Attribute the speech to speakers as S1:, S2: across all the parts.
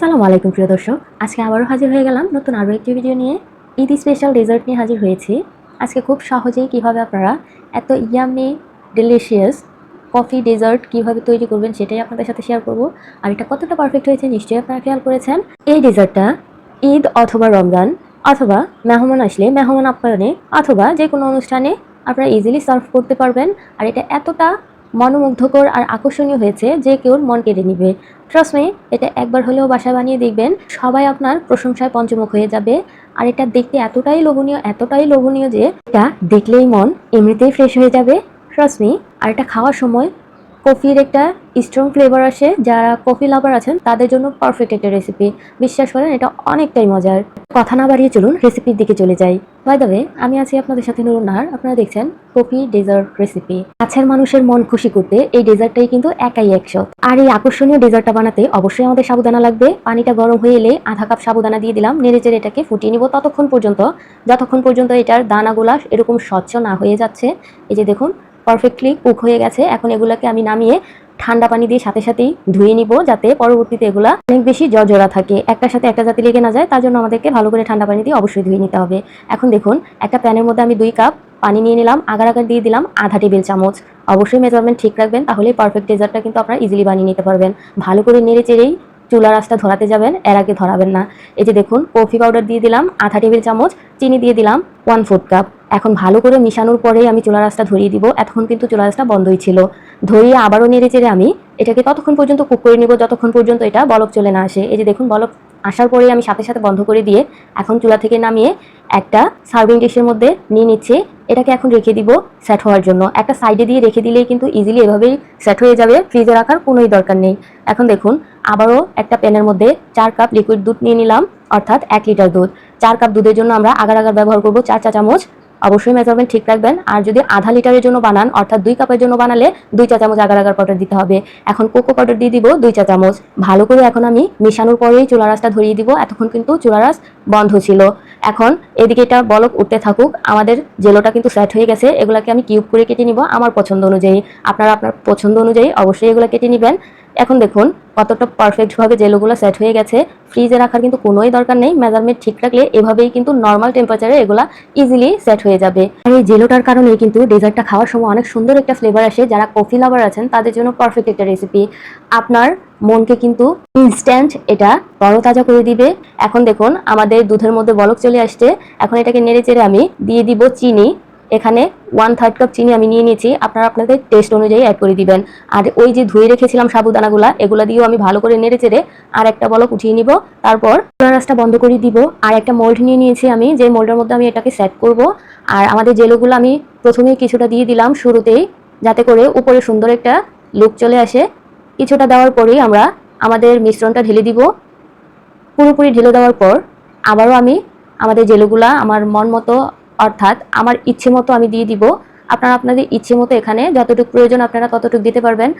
S1: আসসালামু আলাইকুম, প্রিয় দর্শক। আজকে আবারও হাজির হয়ে গেলাম নতুন আরও একটি ভিডিও নিয়ে। ঈদ স্পেশাল ডেজার্ট নিয়ে হাজির হয়েছি। আজকে খুব সহজেই কীভাবে আপনারা এত ইয়ামি ডেলিশিয়াস কফি ডেজার্ট কীভাবে তৈরি করবেন সেটাই আপনাদের সাথে শেয়ার করব। আর এটা কতটা পারফেক্ট হয়েছে নিশ্চয়ই আপনারা খেয়াল করেছেন। এই ডেজার্টটা ঈদ অথবা রমজান অথবা মেহমান আসলে মেহমান আপ্যায়নে অথবা যে কোনো অনুষ্ঠানে আপনারা ইজিলি সার্ভ করতে পারবেন। আর এটা এতটা মনোমুগ্ধকর আর আকর্ষণীয় হয়েছে যে কেউ মন কেড়ে নিবে। ট্রাস্ট মি এটা একবার হলেও বাসা বানিয়ে দেখবেন, সবাই আপনার প্রশংসায় পঞ্চমুখ হয়ে যাবে। আর এটা দেখতে এতটাই লোভনীয় এতটাই লোভনীয় যে এটা দেখলেই মন এমনিতেই ফ্রেশ হয়ে যাবে। ট্রাস্ট মি আর এটা খাওয়ার সময় কফির একটা স্ট্রং ফ্লেভার আসে। যারা কফি লাভার আছেন, তাদের জন্য পারফেক্ট একটা রেসিপি বিশ্বাস করেন, এটা অনেকটাই মজার। কথা না বাড়িয়ে চলুন রেসিপির দিকে চলে যাই। বাই দ্য ওয়ে আমি আছি আপনাদের সাথে নুরুন নাহার। আপনারা দেখছেন কফি ডেজার্ট রেসিপি কাছের মানুষের মন খুশি করতে এই ডেজার্টটাই কিন্তু একাই একশো আর এই আকর্ষণীয় ডেজার্টটা বানাতে অবশ্যই আমাদের সাবুদানা লাগবে। পানিটা গরম হয়ে এলে আধা কাপ সাবুদানা দিয়ে দিলাম। নেড়ে চেড়ে এটাকে ফুটিয়ে নিব ততক্ষণ পর্যন্ত। যতক্ষণ পর্যন্ত এটার দানা দানাগুলা এরকম স্বচ্ছ না হয়ে যাচ্ছে, এই যে দেখুন পারফেক্টলি কুক হয়ে গেছে। এখন এগুলাকে আমি নামিয়ে ঠান্ডা পানি দিয়ে সাথে সাথেই ধুয়ে নিব যাতে পরবর্তীতে এগুলা অনেক বেশি জজরা থাকে। একটার সাথে একটা যাতে লেগে না যায়, তার জন্য আমাদেরকে ভালো করে ঠান্ডা পানি দিয়ে অবশ্যই ধুয়ে নিতে হবে। এখন দেখুন, একটা প্যানের মধ্যে আমি দুই কাপ পানি নিয়ে নিলাম, আগার আগার দিয়ে দিলাম আধা টেবিল চামচ। অবশ্যই মেজারমেন্ট ঠিক রাখবেন তাহলে পারফেক্ট ডেজার্টটা কিন্তু আপনারা ইজিলি বানিয়ে নিতে পারবেন। ভালো করে নেড়ে চেড়েই চুলা রাস্তা ধরাতে যাবেন, এর আগে ধরাবেন না। এই যে দেখুন কফি পাউডার দিয়ে দিলাম, আধা টেবিল চামচ, চিনি দিয়ে দিলাম ওয়ান ফুড কাপ এখন ভালো করে মিশানোর পরেই আমি চুলা রাস্তা ধরিয়ে দিব। এতক্ষণ কিন্তু চুলা রাস্তা বন্ধই ছিল। ধরিয়ে আবারও নেড়ে চেড়ে আমি এটাকে ততক্ষণ পর্যন্ত কুক করে নিব, যতক্ষণ পর্যন্ত এটা বলক চলে না আসে। এই যে দেখুন, বলক আসার পরেই আমি সাথে সাথে বন্ধ করে দিয়ে এখন চুলা থেকে নামিয়ে একটা সার্ভিং ডিশের মধ্যে নিয়ে নিচ্ছে। এটাকে এখন রেখে দিব সেট হওয়ার জন্য। একটা সাইডে দিয়ে রেখে দিলেই কিন্তু ইজিলি এভাবেই সেট হয়ে যাবে। ফ্রিজে রাখার কোনোই দরকার নেই। এখন দেখুন, আবারও একটা প্যানের মধ্যে চার কাপ লিকুইড দুধ নিয়ে নিলাম, অর্থাৎ এক লিটার দুধ। চার কাপ দুধের জন্য আমরা আগার আগার ব্যবহার করব চার চা চামচ অবশ্যই মেজারমেন্ট ঠিক রাখবেন। আর যদি আধা লিটারের জন্য বানান, অর্থাৎ দুই কাপের জন্য বানালে দুই চা চামচ আগার আগার পাউডার দিতে হবে। এখন কোকো পাউডার দিয়ে দিব দুই চা চামচ। ভালো করে এখন আমি মিশানোর পরেই চুলা রাসটা ধরিয়ে দিব। এতক্ষণ কিন্তু চুলা রাস বন্ধ ছিল। এখন এদিকে এটা বলক উঠতে থাকুক। আমাদের জেলোটা কিন্তু সেট হয়ে গেছে। এগুলাকে আমি কিউব করে কেটে নিব আমার পছন্দ অনুযায়ী। আপনারা আপনার পছন্দ অনুযায়ী অবশ্যই এগুলো কেটে নেবেন। এখন দেখুন, কতটা পারফেক্টভাবে জেলোগুলো সেট হয়ে গেছে। ফ্রিজে রাখার কিন্তু কোনোই দরকার নেই। মেজারমেন্ট ঠিক রাখলে এভাবেই কিন্তু নর্মাল টেম্পারেচারে এগুলা ইজিলি সেট হয়ে যাবে। আর এই জেলোটার কারণেই কিন্তু ডেজার্টটা খাওয়ার সময় অনেক সুন্দর একটা ফ্লেভার আসে। যারা কফি লাভার আছেন, তাদের জন্য পারফেক্ট একটা রেসিপি আপনার মনকে কিন্তু ইনস্ট্যান্ট এটা বড় তাজা করে দিবে। এখন দেখুন, আমাদের দুধের মধ্যে বলক চলে আসছে। এখন এটাকে নেড়ে চেড়ে আমি দিয়ে দিব চিনি। এখানে ওয়ান থার্ড কাপ চিনি আমি নিয়ে নিয়েছি। আপনারা আপনাদের টেস্ট অনুযায়ী অ্যাড করে দিবেন। আর ওই যে ধুয়ে রেখেছিলাম সাবুদানাগুলা, এগুলো দিয়েও আমি ভালো করে নেড়ে চেড়ে আর একটা বলক উঠিয়ে নিব। তারপর রাসটা বন্ধ করে দিব। আর একটা মোল্ড নিয়ে নিয়েছি আমি, যে মোল্ডের মধ্যে আমি এটাকে সেট করব। আর আমাদের জেলোগুলো আমি প্রথমেই কিছুটা দিয়ে দিলাম শুরুতেই, যাতে করে উপরে সুন্দর একটা লুক চলে আসে। কিছুটা দেওয়ার পরেই আমরা আমাদের মিশ্রণটা ঢেলে দিব। পুরোপুরি ঢেলে দেওয়ার পর আবারও আমি আমাদের জেলোগুলা আমার মন মতো অর্থাৎ আমার ইচ্ছে মতো আমি দিয়ে দিব। আপনারা আপনাদের ইচ্ছে মতো এখানে যতটুকু প্রয়োজন আপনারা ততটুকু দিতে পারবেন।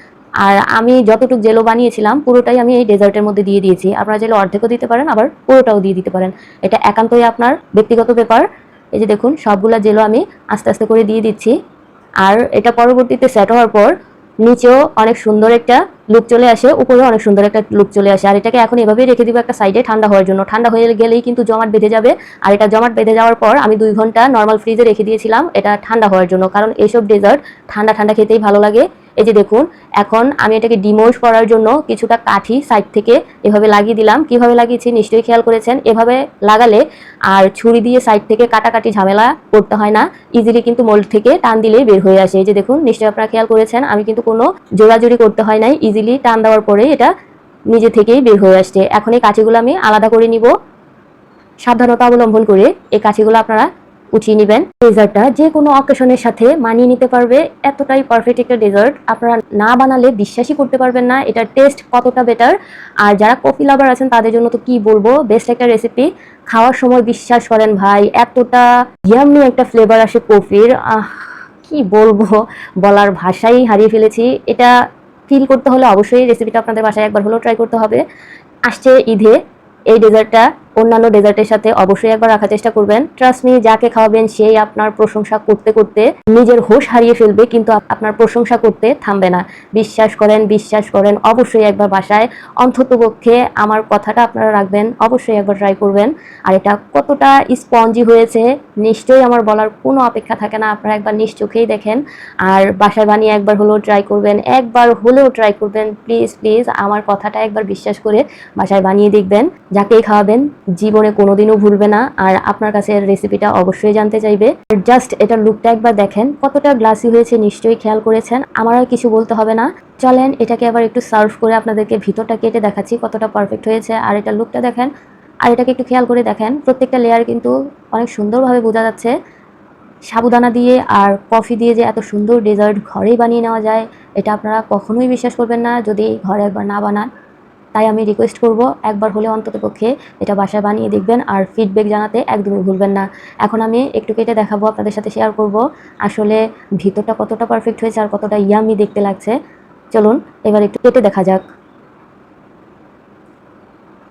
S1: আর আমি যতটুক জেলো বানিয়েছিলাম, পুরোটাই আমি এই ডেজার্টের মধ্যে দিয়ে দিয়েছি। আপনারা জেলো অর্ধেকও দিতে পারেন, আবার পুরোটাও দিয়ে দিতে পারেন। এটা একান্তই আপনার ব্যক্তিগত ব্যাপার। এই যে দেখুন, সবগুলা জেলো আমি আস্তে আস্তে করে দিয়ে দিচ্ছি। আর এটা পরবর্তীতে সেট হওয়ার পর নিচেও অনেক সুন্দর একটা লুক চলে আসে, উপরেও অনেক সুন্দর একটা লুক চলে আসে। আর এটাকে এখন এভাবেই রেখে দিব একটা সাইডে ঠান্ডা হওয়ার জন্য। ঠান্ডা হয়ে গেলেই কিন্তু জমাট বেঁধে যাবে। আর এটা জমাট বেঁধে যাওয়ার পর আমি দুই ঘণ্টা নর্মাল ফ্রিজে রেখে দিয়েছিলাম। এটা ঠান্ডা হওয়ার জন্য। কারণ এইসব ডেজার্ট ঠান্ডা ঠান্ডা খেতেই ভালো লাগে। এই যে দেখুন, এখন আমি এটাকে ডিমোজ করার জন্য কিছুটা কাঠি সাইড থেকে এভাবে লাগিয়ে দিলাম। কীভাবে লাগিয়েছি নিশ্চয়ই খেয়াল করেছেন? এভাবে লাগালে আর ছুরি দিয়ে সাইড থেকে কাটাকাটি ঝামেলা করতে হয় না। ইজিলি কিন্তু মোল্ড থেকে টান দিলেই বের হয়ে আসে। এই যে দেখুন, নিশ্চয়ই আপনারা খেয়াল করেছেন, আমি কিন্তু কোনো জোড়াজোড়ি করতে হয় নাই। ইজিলি টান দেওয়ার পরে এটা নিজে থেকেই বের হয়ে আসছে। এখন এই কাঠিগুলো আমি আলাদা করে নিব। সাবধানতা অবলম্বন করে এই কাঠিগুলো আপনারা উঠিয়ে নেবেন। ডেজার্টটা যে কোনো অকেশনের সাথে মানিয়ে নিতে পারবে। এতটাই পারফেক্ট একটা ডেজার্ট। আপনারা না বানালে বিশ্বাসই করতে পারবেন না। এটার টেস্ট কতটা বেটার আর যারা কফি লাভার আছেন, তাদের জন্য তো কি বলব? বেস্ট একটা রেসিপি খাওয়ার সময় বিশ্বাস করেন ভাই, এতটা ইয়াম্মি একটা ফ্লেভার আসে কফির আহ, কি বলব? বলার ভাষাই হারিয়ে ফেলেছি। এটা ফিল করতে হলে অবশ্যই রেসিপিটা আপনাদের বাসায় একবার হলেও ট্রাই করতে হবে। আসছে ঈদে এই ডেজার্টটা। অন্যান্য ডেজার্টের সাথে অবশ্যই একবার রাখার চেষ্টা করবেন। ট্রাস্ট মি যাকে খাওয়াবেন সেই আপনার প্রশংসা করতে করতে নিজের হোশ হারিয়ে ফেলবে, কিন্তু আপনার প্রশংসা করতে থামবে না। বিশ্বাস করেন বিশ্বাস করেন, অবশ্যই একবার বাসায় অন্ততপক্ষে আমার কথাটা আপনারা রাখবেন, অবশ্যই একবার ট্রাই করবেন। আর এটা কতটা স্পঞ্জি হয়েছে, নিশ্চয়ই আমার বলার কোনো অপেক্ষা থাকে না, আপনারা একবার নিজ চোখেই দেখেন। আর বাসায় বানিয়ে একবার হলেও ট্রাই করবেন, একবার হলেও ট্রাই করবেন প্লিজ প্লিজ আমার কথাটা একবার বিশ্বাস করে বাসায় বানিয়ে দেখবেন, যাকেই খাওয়াবেন জীবনে কোনোদিনও ভুলবে না, আর আপনার কাছে রেসিপিটা অবশ্যই জানতে চাইবে। জাস্ট এটার লুকটা একবার দেখেন, কতটা গ্লাসি হয়েছে নিশ্চয়ই খেয়াল করেছেন, আমার আর কিছু বলতে হবে না। চলেন, এটাকে আবার একটু সার্ভ করে আপনাদেরকে ভিতরটা কেটে দেখাচ্ছি কতটা পারফেক্ট হয়েছে, আর এটা লুকটা দেখেন, আর এটাকে একটু খেয়াল করে দেখেন, প্রত্যেকটা লেয়ার কিন্তু অনেক সুন্দরভাবে বোঝা যাচ্ছে। সাবুদানা দিয়ে আর কফি দিয়ে যে এত সুন্দর ডেজার্ট ঘরেই বানিয়ে নেওয়া যায়, এটা আপনারা কখনোই বিশ্বাস করবেন না, যদি ঘরে একবার না বানান। তাই আমি রিকোয়েস্ট করব একবার হলে অন্ততপক্ষে এটা বাসায় বানিয়ে দেখবেন আর ফিডব্যাক জানাতে একদমই ভুলবেন না। এখন আমি একটু কেটে দেখাবো, আপনাদের সাথে শেয়ার করব। আসলে ভিতরটা কতটা পারফেক্ট হয়েছে আর কতটা ইয়ামি দেখতে লাগছে। চলুন, এবার একটু কেটে দেখা যাক।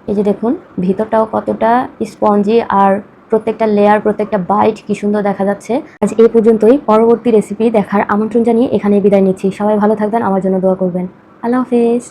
S1: এই যে দেখুন, ভিতরটাও কতটা স্পঞ্জি আর প্রত্যেকটা লেয়ার প্রত্যেকটা বাইট কি সুন্দর দেখা যাচ্ছে। আজ এই পর্যন্তই, পরবর্তী রেসিপি দেখার আমন্ত্রণ জানিয়ে এখানে বিদায় নিচ্ছি। সবাই ভালো থাকবেন, আমার জন্য দোয়া করবেন। আল্লাহ হাফিজ।